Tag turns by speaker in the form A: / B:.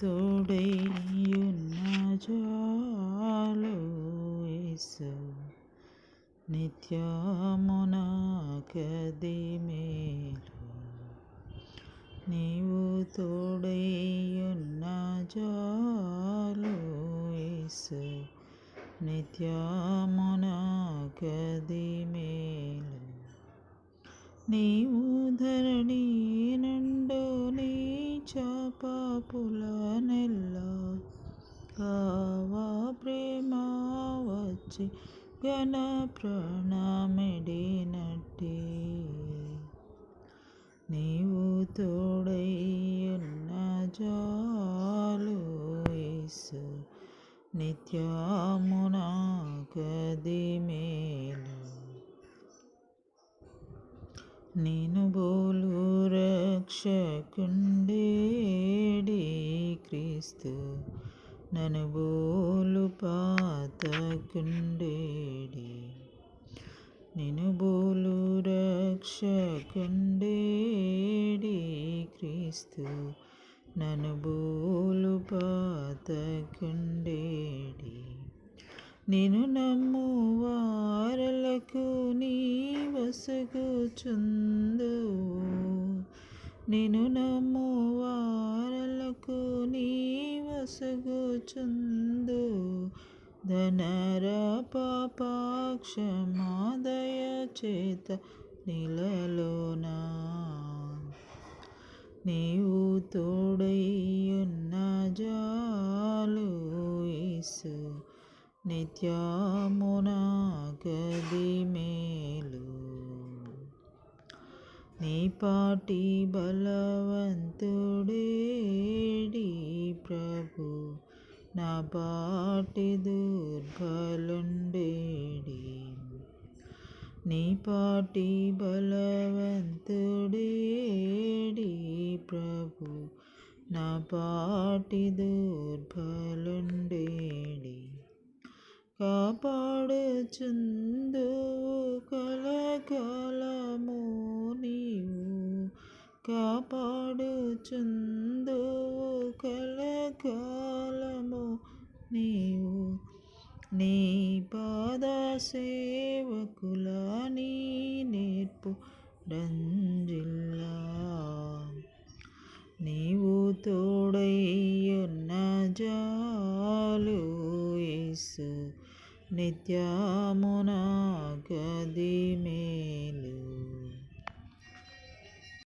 A: తోడైయున్న జాలు యేసు నిత్యమున మేలు నీవు తోడైయున్న జాలు యేసు నిత్యమున మేలు నీవు వచ్చి ఘన ప్రాణమిడినట్టి. నీవు తోడైయున్న జాలు యేసు నిత్యమున కది మేలు. నేను బోలు రక్షకుండేడి క్రీస్తు నన్ను బోలు పాతకుండేడి. నిను బోలు రక్షకుండేడి. క్రీస్తు నన్ను బోలు పాతకుండేడి. నేను నమ్ము వారలకు నీ వసగుచుందు నేను నమ్ము వారలకు నీ వసగుచుందు ధనర పాపాక్షమాదయ చేత నిలలోనా. నీవు తోడయ్యున్న జాలు ఇసు నిత్యమున గది మేలు నీపాటి బలవంతుడేడి ప్రభు. నా పాటి దుర్బలుండేడి. నీపాటి బలవంతుడేడి ప్రభు. నా పాటి దుర్బలుండేడి. కాపాడుచుందు కలకాలము. కాపాడుచుందు కలకాలము నీవు. నీ పాద సేవకుల నీ నేర్పు రంజిల్లా. నీవు తోడయ్యున్న జాలు యేసు నిత్యమున